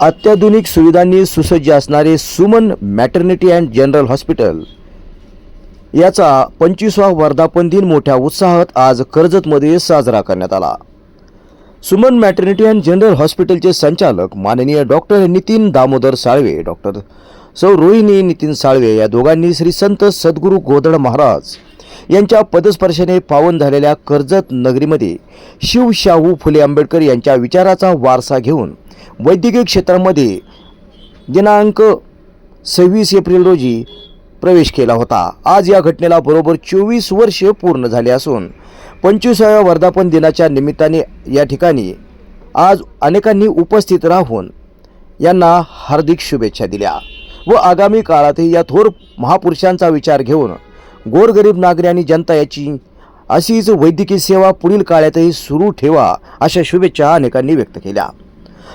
अत्याधुनिक सुविधांनी सुसज्ज असणारे Suman maternity and general hospital याचा पंचवीसवा वर्धापन दिन मोठ्या उत्साहात आज कर्जतमध्ये साजरा करण्यात आला. सुमन मॅटर्निटी अँड जनरल हॉस्पिटलचे संचालक माननीय डॉक्टर नितीन दामोदर साळवे डॉक्टर सौ रोहिणी नितीन साळवे या दोघांनी श्री संत सद्गुरू गोधड महाराज यांच्या पदस्पर्शाने पावन झालेल्या कर्जत नगरीमध्ये शिवशाहू फुले आंबेडकर यांच्या विचाराचा वारसा घेऊन वैद्यकीय क्षेत्रामध्ये दिनांक सव्वीस एप्रिल रोजी प्रवेश केला होता. आज या घटनेला बरोबर चोवीस वर्षे पूर्ण झाले असून पंचवीसाव्या वर्धापन दिनाच्या निमित्ताने या ठिकाणी आज अनेकांनी उपस्थित राहून यांना हार्दिक शुभेच्छा दिल्या व आगामी काळातही या थोर महापुरुषांचा विचार घेऊन गोरगरीब नागरी आणि जनता याची अशीच वैद्यकीय सेवा पुढील काळातही सुरू ठेवा अशा शुभेच्छा अनेकांनी व्यक्त केल्या.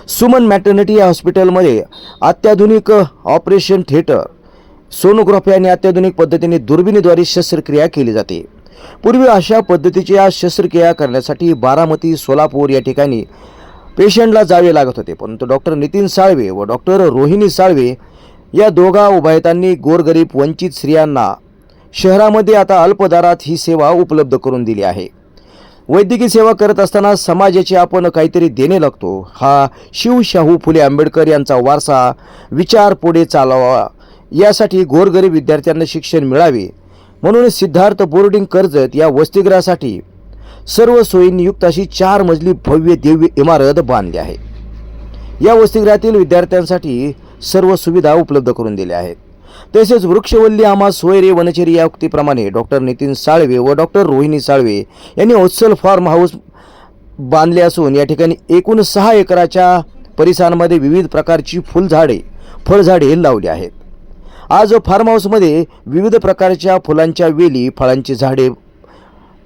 सुमन मॅटर्निटी या हॉस्पिटलमध्ये अत्याधुनिक ऑपरेशन थिएटर सोनोग्राफी आणि अत्याधुनिक पद्धतीने दुर्बिणीद्वारे शस्त्रक्रिया केली जाते. पूर्वी अशा पद्धतीच्या शस्त्रक्रिया करण्यासाठी बारामती सोलापूर या ठिकाणी पेशंटला जावे लागत होते. परंतु डॉक्टर नितीन साळवे व डॉक्टर रोहिणी साळवे या दोघा उभायतांनी गोरगरीब वंचित स्त्रियांना शहरामध्ये आता अल्पदरात ही सेवा उपलब्ध करून दिली आहे. वैद्यकीय सेवा करत असताना समाजाची आपण काहीतरी देणे लागतो. हा शिवशाहू फुले आंबेडकर यांचा वारसा विचार पुढे चालवा. यासाठी गोरगरीब विद्यार्थ्यांना शिक्षण मिळावे. म्हणून सिद्धार्थ बोर्डिंग कर्जत या वसतिगृहासाठी सर्व सोयींनीयुक्त अशी चार मजली भव्य दिव्य इमारत बांधली आहे. या वसतिगृहातील विद्यार्थ्यांसाठी सर्व सुविधा उपलब्ध करून दिल्या आहेत. तसेच वृक्षवल्ली आम्हा सोयरे वनचेरी या उक्तीप्रमाणे डॉक्टर नितीन साळवे व डॉक्टर रोहिणी साळवे यांनी ओत्सल फार्म हाऊस बांधले असून या ठिकाणी एकूण सहा एकराच्या परिसरामध्ये विविध प्रकारची फुलझाडे फळझाडे लावली आहेत. आज फार्म हाऊसमध्ये विविध प्रकारच्या फुलांच्या वेली फळांची झाडे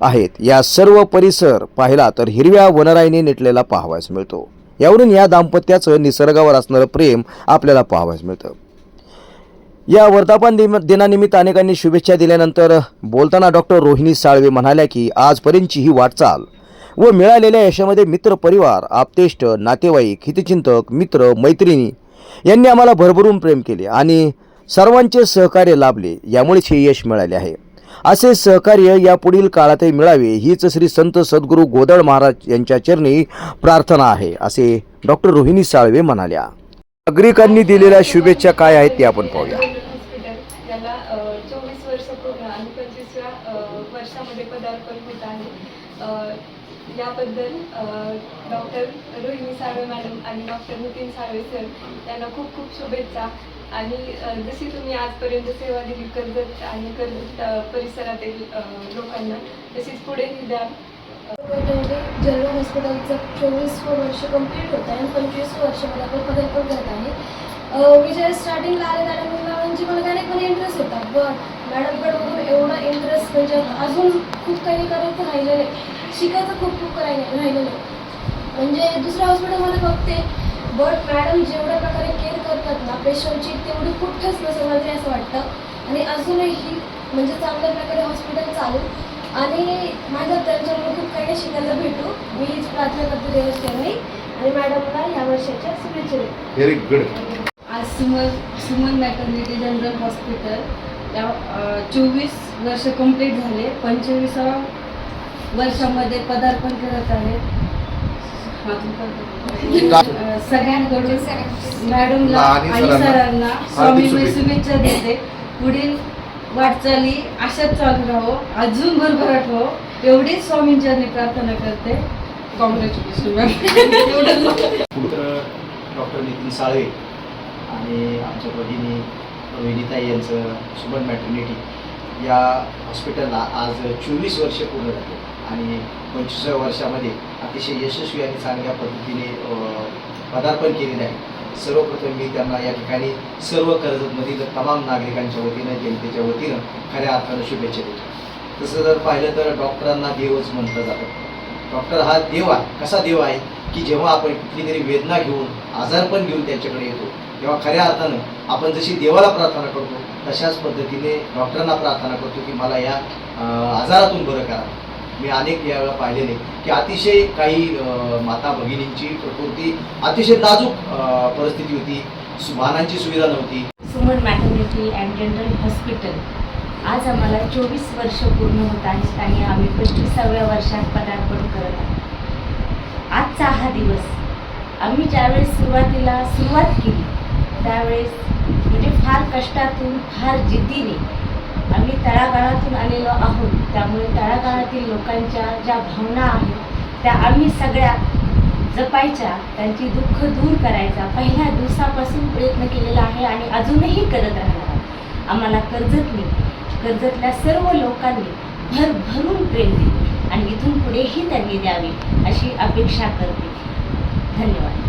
आहेत. या सर्व परिसर पाहिला तर हिरव्या वनराईने नेटलेला पाहावयास मिळतो. यावरून या दाम्पत्याचं निसर्गावर असणारं प्रेम आपल्याला पाहावयास मिळतं. या वर्धापन दिनानिमित्त अनेकांनी शुभेच्छा दिल्यानंतर बोलताना डॉक्टर रोहिणी साळवे म्हणाल्या की आजपर्यंतची ही वाटचाल व मिळालेल्या यशामध्ये मित्र परिवार आपतेष्ट नातेवाईक हितचिंतक मित्र मैत्रिणी यांनी आम्हाला भरभरून प्रेम केले आणि सर्वांचे सहकार्य लाभले. यामुळेच हे यश मिळाले आहे. असे सहकार्य यापुढील काळातही मिळावे हीच श्री संत सद्गुरू गोदळ महाराज यांच्या चरणी प्रार्थना आहे असे डॉक्टर रोहिणी साळवे म्हणाल्या. नागरिकांनी दिलेल्या शुभेच्छा काय आहेत ते आपण पाहूया. हॉस्पिटल याला चोवीस वर्ष पूर्ण आणि पंचवीसव्या वर्षामध्ये पदार्पण होत आहे. याबद्दल डॉक्टर रोहिणी साळवे मॅडम आणि डॉक्टर नितीन साळवे सर यांना खूप खूप शुभेच्छा. आणि जशी तुम्ही आजपर्यंत सेवा दिली कर्जत आणि कर्जत परिसरातील लोकांना तशीच पुढेही द्या जनरल हॉस्पिटलचं चोवीस वर्ष कंप्लीट होत आहे आणि पंचवीस वर्ष मला पण पदार्पण करत आहे. मी जेव्हा स्टार्टिंगला आले त्याला म्हणजे मला गाण्यामध्ये इंटरेस्ट होता. पण मॅडमकडे बघून एवढा इंटरेस्ट म्हणजे अजून खूप काही करत राहिलं नाही शिकायचं खूप खूप राहिलं राहिलं नाही म्हणजे दुसऱ्या हॉस्पिटलमध्ये बघते बट मॅडम जेवढ्या प्रकारे केअर करतात ना पेशंटची तेवढी खूप नसेल मला असं वाटतं. आणि अजूनही म्हणजे चांगल्या प्रकारे हॉस्पिटल चालू. आणि माझं त्यांच्याकडून खूप काही काही शिकायला भेटू. मी हीच प्रार्थना करते देवस्थानी आणि मॅडमला ह्या वर्षाच्या शुभेच्छा व्हेरी गुड आज Suman Suman maternity general hospital या चोवीस वर्ष कंप्लीट झाले. पंचवीसाव्या वर्षामध्ये पदार्पण करत आहे. सगळ्यांकडून मॅडमला आणि सरांना. स्वामी. शुभेच्छा देते. पुढील वाटचाली अशाच चालू राहो अजून भरभराट हो. एवढीच स्वामींच्या प्रार्थना करते. कॉंग्रॅच्युलेशन डॉक्टर नितीन साळे आणि आमच्या भगिनी रोहिणीताई यांचं सुमन मॅटर्निटी या हॉस्पिटलला आज चोवीस वर्ष पूर्ण झाले आणि पंचवीस वर्षामध्ये अतिशय यशस्वी आणि चांगल्या पद्धतीने पदार्पण केलेलं आहे. सर्वप्रथम मी त्यांना या ठिकाणी सर्व कर्जतमधील तमाम नागरिकांच्या वतीनं जनतेच्या वतीनं खऱ्या अर्थानं शुभेच्छा देतो. तसं जर पाहिलं तर डॉक्टरांना देवच म्हटलं जातं. डॉक्टर हा देव आहे. कसा देव आहे? की जेव्हा आपण कुठली तरी वेदना घेऊन आजारपण घेऊन त्यांच्याकडे येतो तेव्हा खऱ्या अर्थानं आपण जशी देवाला प्रार्थना करतो तशाच पद्धतीने डॉक्टरांना प्रार्थना करतो की मला या आजारातून बरं करा. मी अनेक यावेळेला पाहिलेले की अतिशय काही माता भगिनींची प्रकृती अतिशय नाजूक परिस्थिती होती. वाहनांची सुविधा नव्हती. Suman maternity and general hospital आज आम्हाला चोवीस वर्ष पूर्ण होत आहेत आणि आम्ही पंचवीसाव्या वर्षात पदार्पण करत आहोत. आजचा हा दिवस आम्ही ज्यावेळेस सुरुवातीला सुरुवात केली त्यावेळेस म्हणजे फार कष्टातून फार जिद्दीने आम्ही तळागाळातून आलेलो आहोत. त्यामुळे तळागाळातील लोकांच्या ज्या भावना आहेत त्या आम्ही सगळ्या जपायच्या त्यांची दुःख दूर करायचा पहिल्या दिवसापासून प्रयत्न केलेला आहे आणि अजूनही करत राहणार आम्हाला कर्जतने कर्जतल्या सर्व लोकांनी भरभरून प्रेम दिले आणि इथून पुढेही त्यांनी द्यावी अशी अपेक्षा करते. धन्यवाद.